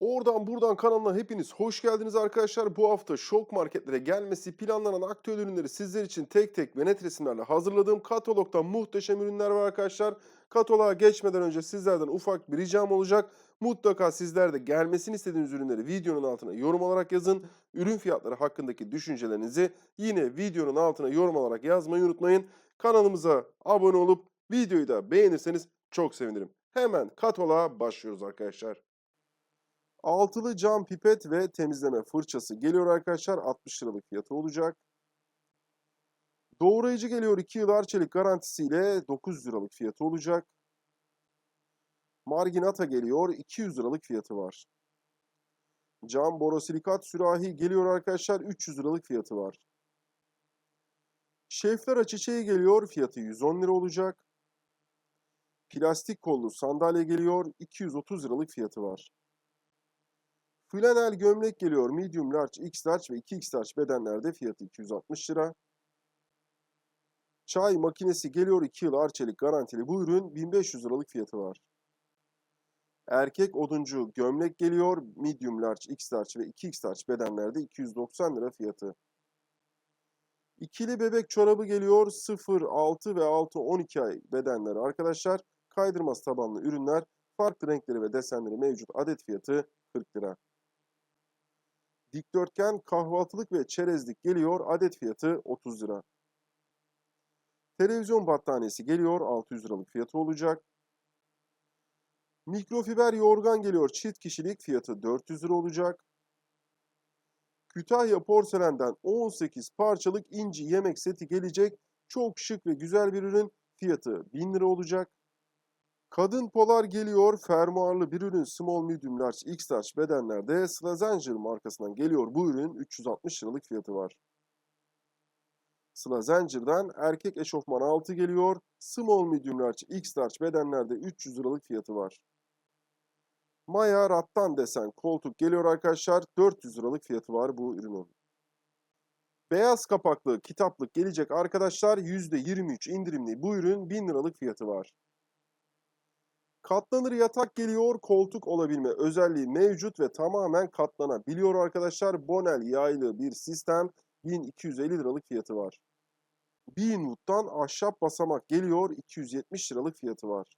Oradan buradan kanalına hepiniz hoş geldiniz arkadaşlar. Bu hafta şok marketlere gelmesi planlanan aktüel ürünleri sizler için tek tek ve net resimlerle hazırladığım katalogda muhteşem ürünler var arkadaşlar. Kataloğa geçmeden önce sizlerden ufak bir ricam olacak. Mutlaka sizler de gelmesini istediğiniz ürünleri videonun altına yorum olarak yazın. Ürün fiyatları hakkındaki düşüncelerinizi yine videonun altına yorum olarak yazmayı unutmayın. Kanalımıza abone olup videoyu da beğenirseniz çok sevinirim. Hemen kataloğa başlıyoruz arkadaşlar. Altılı cam pipet ve temizleme fırçası geliyor arkadaşlar. 60 liralık fiyatı olacak. Doğrayıcı geliyor 2 yıl arçelik garantisiyle 900 liralık fiyatı olacak. Marginata geliyor 200 liralık fiyatı var. Cam borosilikat sürahi geliyor arkadaşlar 300 liralık fiyatı var. Şefler çiçeği geliyor fiyatı 110 lira olacak. Plastik kollu sandalye geliyor 230 liralık fiyatı var. Flanel gömlek geliyor medium large, x large ve 2x large bedenlerde fiyatı 260 lira. Çay makinesi geliyor 2 yıl arçelik garantili bu ürün 1500 liralık fiyatı var. Erkek oduncu gömlek geliyor medium large, x large ve 2x large bedenlerde 290 lira fiyatı. İkili bebek çorabı geliyor 0, 6 ve 6, 12 ay bedenleri arkadaşlar. Kaydırmaz tabanlı ürünler farklı renkleri ve desenleri mevcut adet fiyatı 40 lira. Dikdörtgen kahvaltılık ve çerezlik geliyor. Adet fiyatı 30 lira. Televizyon battaniyesi geliyor. 600 liralık fiyatı olacak. Mikrofiber yorgan geliyor. Çift kişilik fiyatı 400 lira olacak. Kütahya porselenden 18 parçalık inci yemek seti gelecek. Çok şık ve güzel bir ürün. Fiyatı 1000 lira olacak. Kadın polar geliyor. Fermuarlı bir ürün small medium large x large bedenlerde Slazenger markasından geliyor. Bu ürün 360 liralık fiyatı var. Slazenger'dan erkek eşofman altı geliyor. Small medium large x large bedenlerde 300 liralık fiyatı var. Maya rattan desen koltuk geliyor arkadaşlar. 400 liralık fiyatı var bu ürünün. Beyaz kapaklı kitaplık gelecek arkadaşlar. %23 indirimli bu ürün 1000 liralık fiyatı var. Katlanır yatak geliyor. Koltuk olabilme özelliği mevcut ve tamamen katlanabiliyor arkadaşlar. Bonel yaylı bir sistem. 1250 liralık fiyatı var. Beanwood'dan ahşap basamak geliyor. 270 liralık fiyatı var.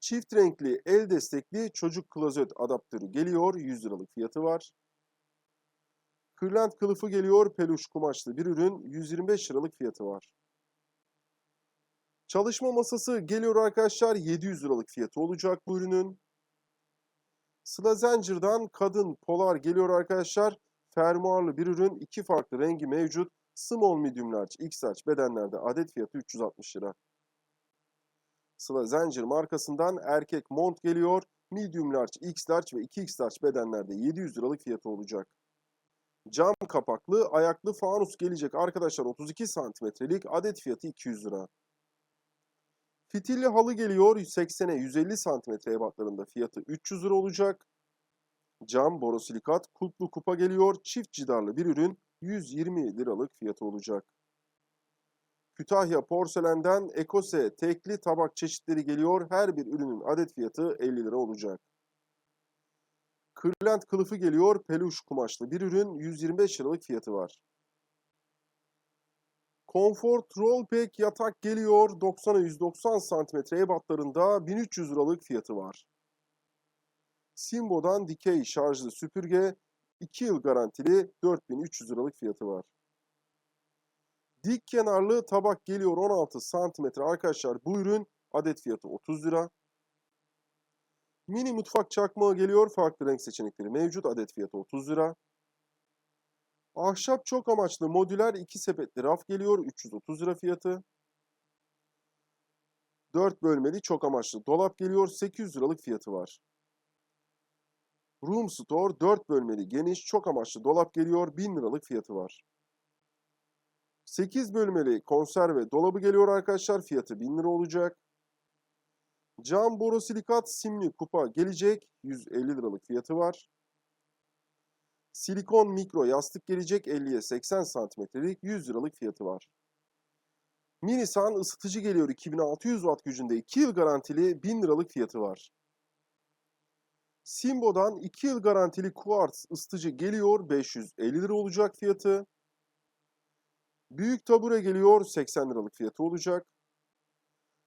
Çift renkli el destekli çocuk klozet adaptörü geliyor. 100 liralık fiyatı var. Kırlent kılıfı geliyor. Peluş kumaşlı bir ürün. 125 liralık fiyatı var. Çalışma masası geliyor arkadaşlar. 700 liralık fiyatı olacak bu ürünün. Slazenger'dan kadın polar geliyor arkadaşlar. Fermuarlı bir ürün. iki farklı rengi mevcut. Small, medium large, x large bedenlerde adet fiyatı 360 lira. Slazenger markasından erkek mont geliyor. Medium large, x large ve 2x large bedenlerde 700 liralık fiyatı olacak. Cam kapaklı ayaklı fanus gelecek arkadaşlar 32 santimetrelik adet fiyatı 200 lira. Fitilli halı geliyor 180'e 150 santimetre ebatlarında fiyatı 300 lira olacak. Cam borosilikat kulplu kupa geliyor çift cidarlı bir ürün 120 liralık fiyatı olacak. Kütahya porselenden ekose tekli tabak çeşitleri geliyor. Her bir ürünün adet fiyatı 50 lira olacak. Kırlent kılıfı geliyor. Peluş kumaşlı bir ürün 125 liralık fiyatı var. Comfort Rollback yatak geliyor. 90'a 190 cm ebatlarında 1300 liralık fiyatı var. Simbo'dan dikey şarjlı süpürge 2 yıl garantili 4300 liralık fiyatı var. Dik kenarlı tabak geliyor 16 cm arkadaşlar. Bu ürün adet fiyatı 30 lira. Mini mutfak çakmağı geliyor. Farklı renk seçenekleri mevcut. Adet fiyatı 30 lira. Ahşap çok amaçlı modüler 2 sepetli raf geliyor. 330 lira fiyatı. 4 bölmeli çok amaçlı dolap geliyor. 800 liralık fiyatı var. Room Store 4 bölmeli geniş çok amaçlı dolap geliyor. 1000 liralık fiyatı var. 8 bölmeli konserve dolabı geliyor arkadaşlar. Fiyatı 1000 lira olacak. Cam borosilikat simli kupa gelecek. 150 liralık fiyatı var. Silikon mikro yastık gelecek 50'ye 80 santimetrelik 100 liralık fiyatı var. Minisan ısıtıcı geliyor 2600 watt gücünde 2 yıl garantili 1000 liralık fiyatı var. Simbo'dan 2 yıl garantili kuartz ısıtıcı geliyor 550 lira olacak fiyatı. Büyük tabure geliyor 80 liralık fiyatı olacak.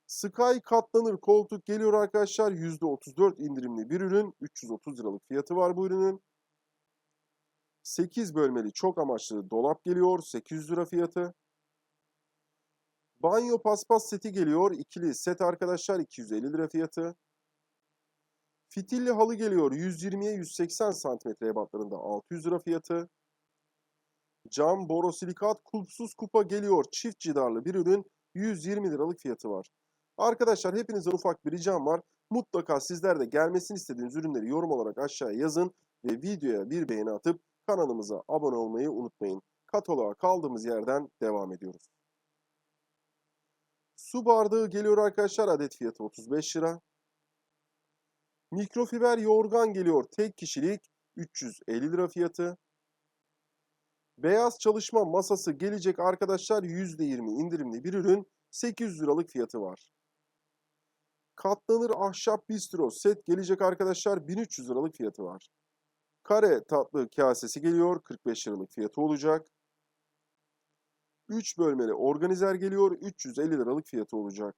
Sky katlanır koltuk geliyor arkadaşlar %34 indirimli bir ürün 330 liralık fiyatı var bu ürünün. 8 bölmeli çok amaçlı dolap geliyor 800 lira fiyatı. Banyo paspas seti geliyor ikili set arkadaşlar 250 lira fiyatı. Fitilli halı geliyor 120'ye 180 santimetre ebatlarında 600 lira fiyatı. Cam borosilikat kulpsuz kupa geliyor çift cidarlı bir ürün 120 liralık fiyatı var. Arkadaşlar hepinizden ufak bir ricam var. Mutlaka sizler de gelmesini istediğiniz ürünleri yorum olarak aşağıya yazın ve videoya bir beğeni atıp kanalımıza abone olmayı unutmayın. Kataloğa kaldığımız yerden devam ediyoruz. Su bardağı geliyor arkadaşlar adet fiyatı 35 lira. Mikrofiber yorgan geliyor tek kişilik 350 lira fiyatı. Beyaz çalışma masası gelecek arkadaşlar %20 indirimli bir ürün 800 liralık fiyatı var. Katlanır ahşap bistro set gelecek arkadaşlar 1300 liralık fiyatı var. Kare tatlı kasesi geliyor 45 liralık fiyatı olacak. 3 bölmeli organizer geliyor 350 liralık fiyatı olacak.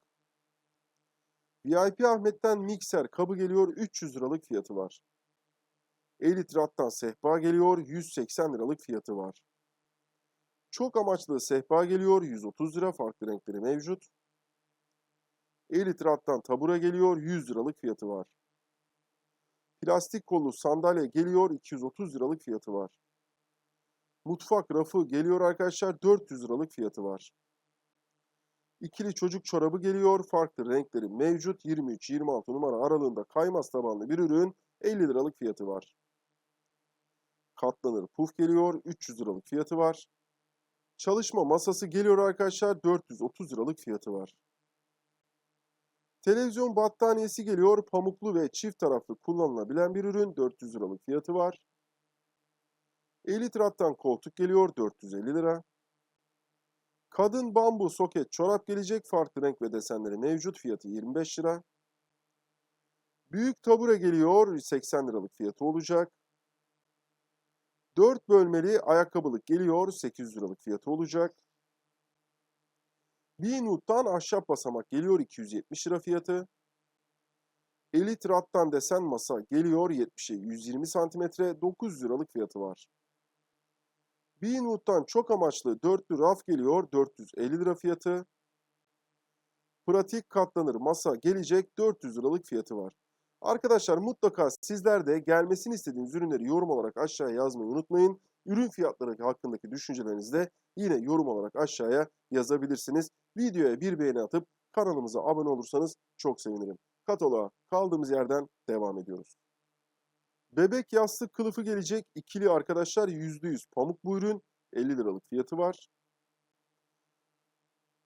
VIP Ahmet'ten mikser kabı geliyor 300 liralık fiyatı var. Elit Rat'tan sehpa geliyor 180 liralık fiyatı var. Çok amaçlı sehpa geliyor 130 lira farklı renkleri mevcut. Elit Rat'tan tabura geliyor 100 liralık fiyatı var. Plastik kollu sandalye geliyor 230 liralık fiyatı var. Mutfak rafı geliyor arkadaşlar 400 liralık fiyatı var. İkili çocuk çorabı geliyor. Farklı renkleri mevcut. 23-26 numara aralığında kaymaz tabanlı bir ürün. 50 liralık fiyatı var. Katlanır puf geliyor. 300 liralık fiyatı var. Çalışma masası geliyor arkadaşlar. 430 liralık fiyatı var. Televizyon battaniyesi geliyor. Pamuklu ve çift taraflı kullanılabilen bir ürün. 400 liralık fiyatı var. Elit rattan koltuk geliyor. 450 lira. Kadın bambu soket çorap gelecek. Farklı renk ve desenleri mevcut. Fiyatı 25 lira. Büyük tabure geliyor. 80 liralık fiyatı olacak. 4 bölmeli ayakkabılık geliyor. 800 liralık fiyatı olacak. Beanwood'dan ahşap basamak geliyor. 270 lira fiyatı. Elit rattan desen masa geliyor. 70'e 120 santimetre. 900 liralık fiyatı var. Beanwood'dan çok amaçlı dörtlü raf geliyor 450 lira fiyatı. Pratik katlanır masa gelecek 400 liralık fiyatı var. Arkadaşlar mutlaka sizler de gelmesini istediğiniz ürünleri yorum olarak aşağıya yazmayı unutmayın. Ürün fiyatları hakkındaki düşüncelerinizi de yine yorum olarak aşağıya yazabilirsiniz. Videoya bir beğeni atıp kanalımıza abone olursanız çok sevinirim. Kataloğa kaldığımız yerden devam ediyoruz. Bebek yastık kılıfı gelecek. ikili arkadaşlar %100 pamuk bu ürün. 50 liralık fiyatı var.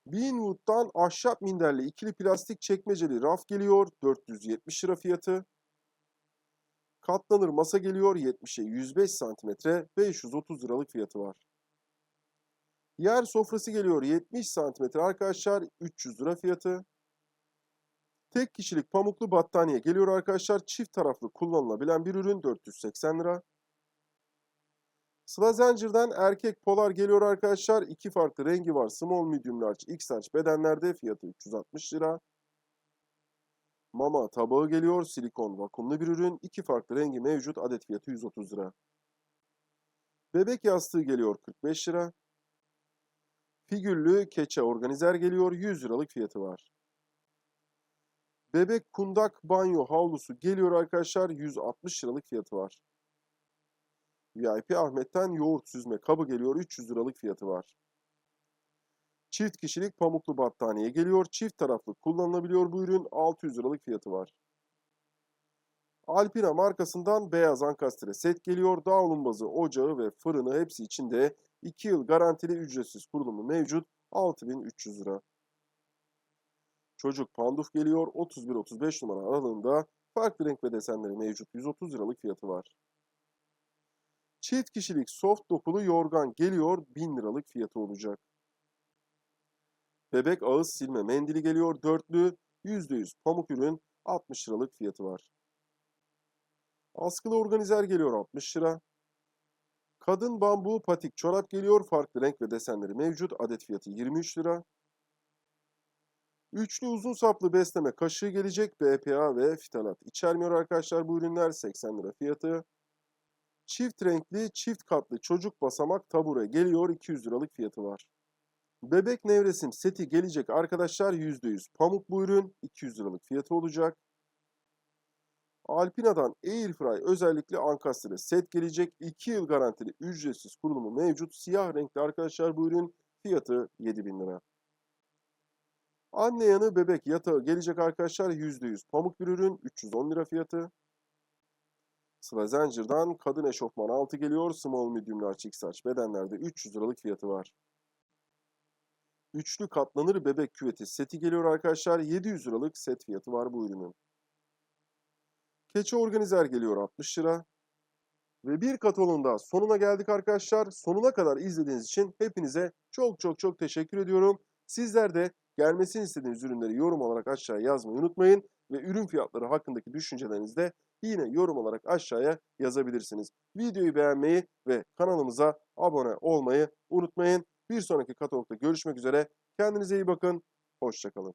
Beanwood'dan ahşap minderli ikili plastik çekmeceli raf geliyor. 470 lira fiyatı. Katlanır masa geliyor 70'e 105 santimetre 530 liralık fiyatı var. Yer sofrası geliyor 70 santimetre arkadaşlar 300 lira fiyatı. Tek kişilik pamuklu battaniye geliyor arkadaşlar. Çift taraflı kullanılabilen bir ürün 480 lira. Sıla Zincir'den erkek polar geliyor arkadaşlar. İki farklı rengi var. Small, medium, large, x large bedenlerde fiyatı 360 lira. Mama tabağı geliyor. Silikon vakumlu bir ürün. İki farklı rengi mevcut. Adet fiyatı 130 lira. Bebek yastığı geliyor 45 lira. Figürlü keçe organizer geliyor. 100 liralık fiyatı var. Bebek kundak banyo havlusu geliyor arkadaşlar. 160 liralık fiyatı var. VIP Ahmet'ten yoğurt süzme kabı geliyor. 300 liralık fiyatı var. Çift kişilik pamuklu battaniye geliyor. Çift taraflı kullanılabiliyor bu ürün. 600 liralık fiyatı var. Alpina markasından beyaz ankastre set geliyor. Dağ lumbazı, ocağı ve fırını hepsi içinde 2 yıl garantili ücretsiz kurulumu mevcut. 6300 lira. Çocuk panduf geliyor. 31-35 numara aralığında farklı renk ve desenleri mevcut. 130 liralık fiyatı var. Çift kişilik soft dokulu yorgan geliyor. 1000 liralık fiyatı olacak. Bebek ağız silme mendili geliyor. Dörtlü %100 pamuk ürün 60 liralık fiyatı var. Askılı organizer geliyor 60 lira. Kadın bambu patik çorap geliyor. Farklı renk ve desenleri mevcut. Adet fiyatı 23 lira. Üçlü uzun saplı besleme kaşığı gelecek. BPA ve fitalat içermiyor arkadaşlar bu ürünler. 80 lira fiyatı. Çift renkli, çift katlı çocuk basamak tabure geliyor. 200 liralık fiyatı var. Bebek nevresim seti gelecek arkadaşlar. %100 pamuk bu ürün. 200 liralık fiyatı olacak. Alpina'dan Airfry özellikle ankastre set gelecek. 2 yıl garantili ücretsiz kurulumu mevcut. Siyah renkli arkadaşlar bu ürün. Fiyatı 7000 lira. Anne yanı bebek yatağı gelecek arkadaşlar. %100 pamuk bir ürün. 310 lira fiyatı. Slazenger'dan kadın eşofman altı geliyor. Small medium large XH bedenlerde 300 liralık fiyatı var. Üçlü katlanır bebek küveti seti geliyor arkadaşlar. 700 liralık set fiyatı var bu ürünün. Keçi organizer geliyor 60 lira. Ve bir katalonun daha sonuna geldik arkadaşlar. Sonuna kadar izlediğiniz için hepinize çok çok çok teşekkür ediyorum. Sizler de gelmesini istediğiniz ürünleri yorum olarak aşağıya yazmayı unutmayın. Ve ürün fiyatları hakkındaki düşüncelerinizi de yine yorum olarak aşağıya yazabilirsiniz. Videoyu beğenmeyi ve kanalımıza abone olmayı unutmayın. Bir sonraki katalogda görüşmek üzere. Kendinize iyi bakın. Hoşçakalın.